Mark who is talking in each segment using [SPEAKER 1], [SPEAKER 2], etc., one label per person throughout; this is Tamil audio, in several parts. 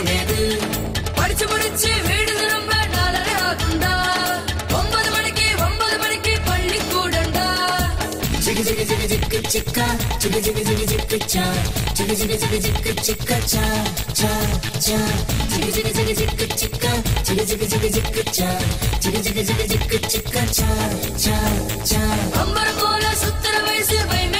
[SPEAKER 1] இது போல் சுகமேது
[SPEAKER 2] படிச்சு முடிச்சு வீடு திரும்ப நாலரை ஆகுண்டா ஒன்பது மணிக்கு ஒன்பது மணிக்கு பள்ளிக்கூடண்டா
[SPEAKER 1] ஜிகு ஜிகு ஜிகு ஜிக்கு சிக்கா ஜிகு ஜிகு ஜிகு ஜிக்கு சா ஜிகு ஜிகு ஜிகு ஜிக்கு சிக்கா சா சா சா ஜிகு ஜிகு ஜிகு ஜிக்கு சிக்கா ஜிகு ஜிகு ஜிகு ஜிக்கு சா ஜிகு ஜிகு ஜிகு ஜிக்கு சிக்கா சா சா சா
[SPEAKER 2] அம்பரம் போல சுத்துற வயசு பயமே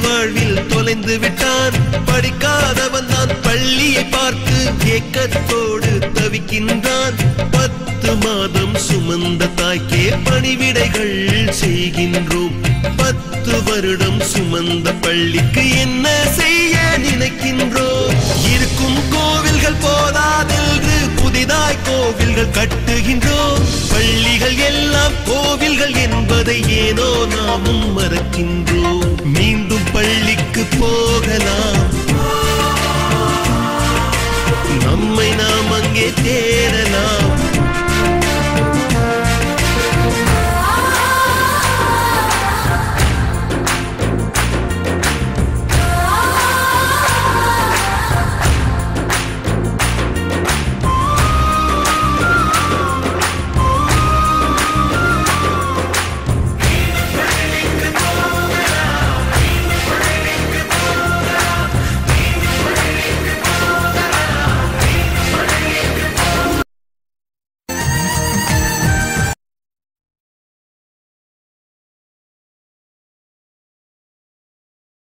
[SPEAKER 3] வாழ்வில்
[SPEAKER 4] தொலைந்து விட்டான். படிக்காதவன் தான் பள்ளியை பார்த்து ஏக்கத்தோடு தவிக்கின்றான். பத்து மாதம் சுமந்த தாய்க்கே பணிவிடைகள் செய்கின்றோம். பத்து வருடம் சுமந்த பள்ளிக்கு என்ன செய்ய நினைக்கின்றோம்? இருக்கும் கோவில்கள் போதாதென்று புதிதாய் கோவில்கள் கட்டுகின்றோம். பள்ளிகள் எல்லாம் கோவில்கள் என்பதை ஏனோ நாமும் மறக்கின்றோம். மீண்டும் பள்ளிக்கு போகலாம். நம்மை நாம் அங்கே தேடலாம்.